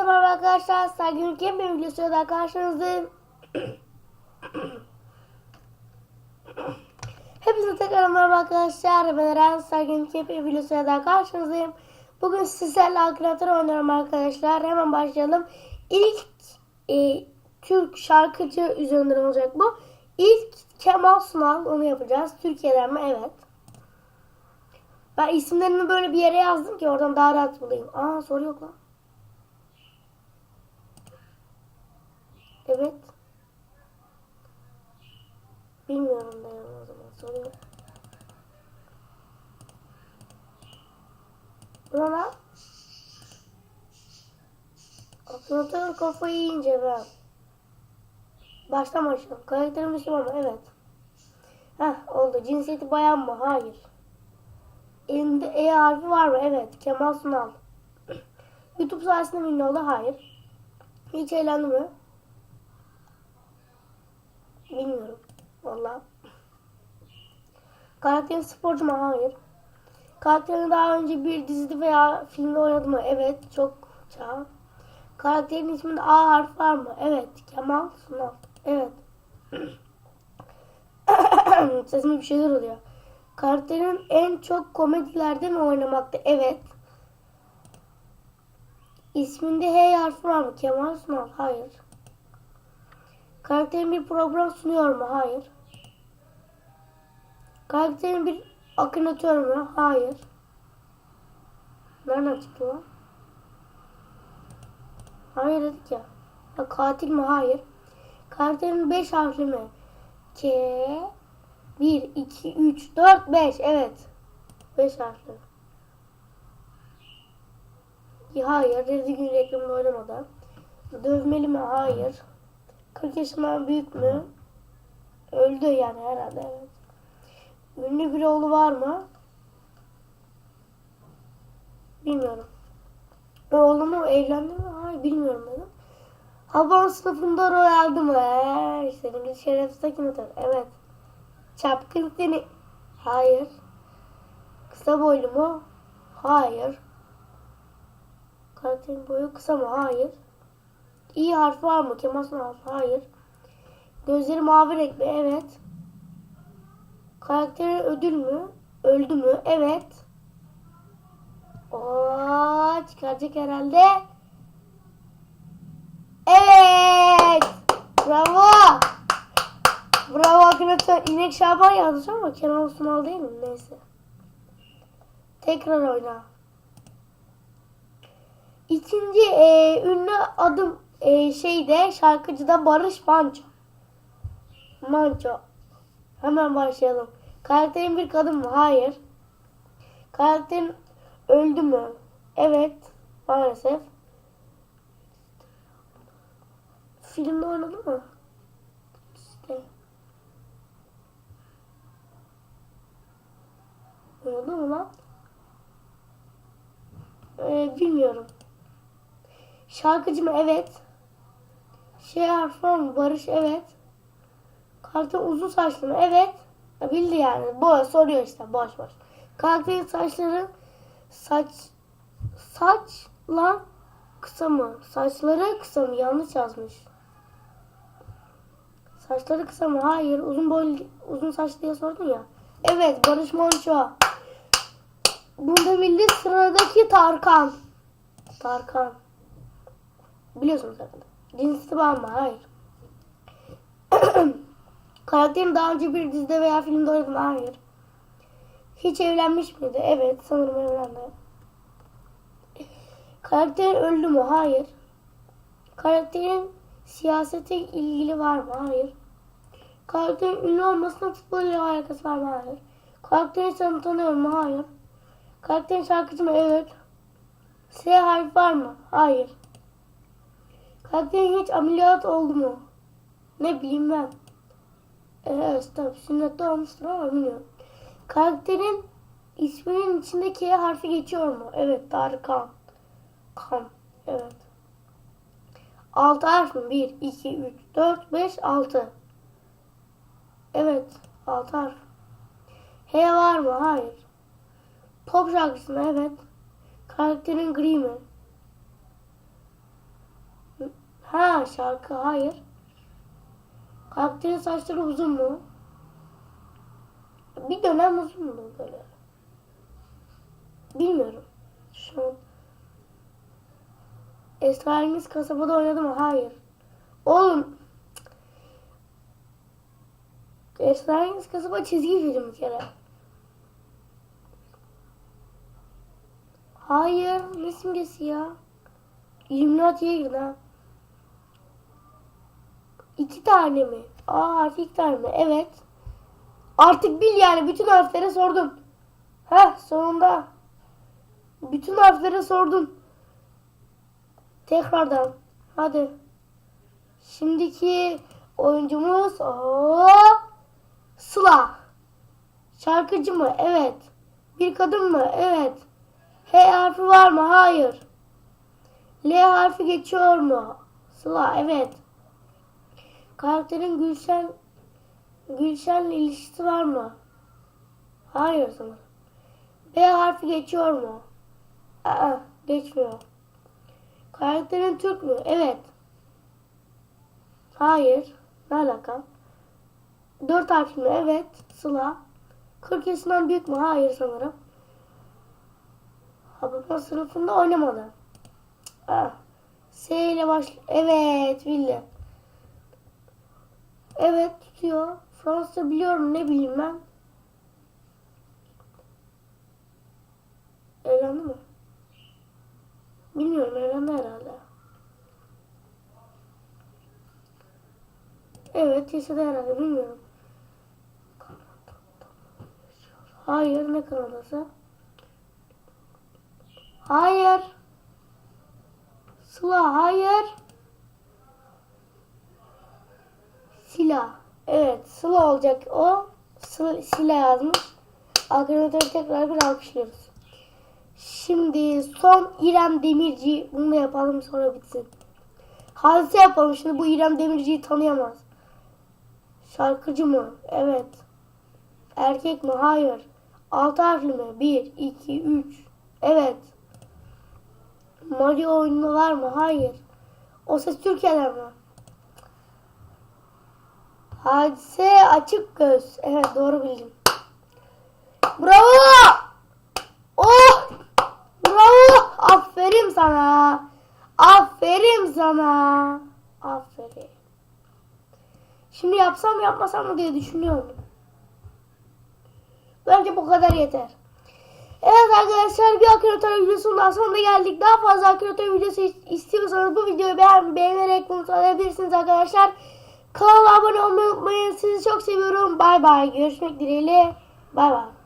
Hepinize merhaba arkadaşlar. Ülkem bir videosuyla daha karşınızdayım. Hepinize tekrar merhaba arkadaşlar. Ben Eren Ülkem bir videosuyla daha karşınızdayım. Bugün sizlerle akreatör oynuyorum arkadaşlar. Hemen başlayalım. İlk e, Türk şarkıcı üzerinden olacak bu. İlk Kemal Sunal onu yapacağız. Türkiye'den mi? Evet. Ben isimlerini böyle bir yere yazdım ki oradan daha rahat bulayım. Aa soru yok lan. Evet. Bilmiyorum da yani o zaman soru yok. Lan? Operatör kafayı yiyince ben. Baştan başlayalım. Karakterim Müslüman mı? Evet. Heh oldu. Cinsiyeti bayan mı? Hayır. Elinde E harfi var mı? Evet. Kemal Sunal. YouTube sayesinde ünlü oldu? Hayır. Hiç eğlendi mi? Bilmiyorum. Valla. Karakterin sporcu mu? Hayır. Karakterin daha önce bir dizide veya filmde oynadı mı? Evet. Çok çağ. Karakterin isminde A harfi var mı? Evet. Kemal Sunal. Evet. Sesime bir şeyler oluyor. Karakterin en çok komedilerde mi oynamakta? Evet. İsminde H harfi var mı? Kemal Sunal. Hayır. Karakterin bir program sunuyor mu? Hayır. Karakterin bir akınatör mü? Hayır. Nereden çıktı o? Hayır dedik ya. ya katil mi? Hayır. Karakterin 5 harfli mi? K 1, 2, 3, 4, 5. Evet. 5 harfli. Hayır. Rezil gün reklamında oynamadı. Dövmeli mi? Hayır. 40 yaşından büyük mü? Öldü yani herhalde evet. Ünlü bir oğlu var mı? Bilmiyorum. Oğlumu evlendi mi? Hayır bilmiyorum dedim. Havan sınıfında rol aldı mı? Eee, istediğiniz şerefsiz akınatör. Evet. Çapkın seni. Hayır. Kısa boylu mu? Hayır. Karakterin boyu kısa mı? Hayır. İyi harf var mı? Kemal Sunal Hayır. Gözleri mavi renk mi? Evet. Karakterin ödül mü? Öldü mü? Evet. Oo, çıkaracak herhalde. Evet. Bravo. Bravo arkadaşlar. İnek Şaban yazmış ama Kenan Sunal değil mi? Neyse. Tekrar oyna. İkinci e, ünlü adım e, şeyde şarkıcıda Barış Manço. Manço. Hemen başlayalım. Karakterin bir kadın mı? Hayır. Karakterin öldü mü? Evet. Maalesef. Filmde oynadı mı? İşte. Oynadı mı lan? Ee, bilmiyorum. Şarkıcı mı? Evet. Şey mı? Barış evet. Karakter uzun saçlı mı? Evet. Bildi yani. Boş soruyor işte. Boş boş. Karakterin saçları saç saçla kısa mı? Saçları kısa mı? Yanlış yazmış. Saçları kısa mı? Hayır. Uzun boylu uzun saçlı diye sordun ya. Evet. Barış Manço. Burada bildi sıradaki Tarkan. Tarkan. Biliyorsunuz zaten. Var mı? Hayır. Karakterin daha önce bir dizide veya filmde oynadı mı? Hayır. Hiç evlenmiş miydi? Evet. Sanırım evlendi. Karakter öldü mü? Hayır. Karakterin siyasete ilgili var mı? Hayır. Karakterin ünlü olmasına futbol ile alakası var mı? Hayır. Karakterin sana tanıyor mu? Hayır. Karakterin şarkıcı mı? Evet. S harfi var mı? Hayır. Karakterin hiç ameliyat oldu mu? Ne bileyim. Evet tabii sünnette olmuştur ama bilmiyorum. Karakterin isminin içinde K harfi geçiyor mu? Evet Tarkan. Kan. Evet. 6 harf mi? 1, 2, 3, 4, 5, 6. Evet. 6 harf. H var mı? Hayır. Pop şarkısı mı? Evet. Karakterin gri mi? Ha şarkı hayır. Karakterin saçları uzun mu? Bir dönem uzun mu böyle? Bilmiyorum. Şu an. Esrarengiz kasabada oynadı mı? Hayır. Oğlum. Esrarengiz kasaba çizgi film bir kere. Hayır. Ne simgesi ya? Illuminati'ye girdi ha. İki tane mi? A harfi iki tane mi? Evet. Artık bil yani bütün harflere sordum. Heh sonunda. Bütün harflere sordum. Tekrardan. Hadi. Şimdiki oyuncumuz o Sıla. Şarkıcı mı? Evet. Bir kadın mı? Evet. H harfi var mı? Hayır. L harfi geçiyor mu? Sıla. Evet. Karakterin Gülşen Gülşen'le ilişkisi var mı? Hayır sanırım. B harfi geçiyor mu? Aa, geçmiyor. Karakterin Türk mü? Evet. Hayır. Ne alaka? Dört harfli mi? Evet. Sıla. 40 yaşından büyük mü? Hayır sanırım. Hababam sınıfında oynamadı. Aa. S ile baş... Evet. Bildi. Evet tutuyor. Fransa biliyorum ne bileyim ben. Evlendi mi? Bilmiyorum evlendi herhalde. Evet yaşadı herhalde bilmiyorum. Hayır ne Kanadası? Hayır. Sıla hayır. Sila. Evet Sıla olacak o. Sıla, Sila yazmış. Arkadaşlar tekrar bir alkışlıyoruz. Şimdi son İrem Demirci. Bunu da yapalım sonra bitsin. Hadise yapalım. Şimdi bu İrem Demirci'yi tanıyamaz. Şarkıcı mı? Evet. Erkek mi? Hayır. Altı harfli mi? Bir, iki, üç. Evet. Mario oyunu var mı? Hayır. O ses Türkiye'den mi? Hadise açık göz. Evet doğru bildim. Bravo! Oh! Bravo! Aferin sana. Aferin sana. Aferin. Şimdi yapsam yapmasam mı diye düşünüyorum. Bence bu kadar yeter. Evet arkadaşlar bir akreatör videosundan sonuna geldik. Daha fazla akreatör videosu istiyorsanız bu videoyu beğen beğenerek bunu alabilirsiniz arkadaşlar. Kanala abone olmayı unutmayın. Sizi çok seviyorum. Bay bay. Görüşmek dileğiyle. Bay bay.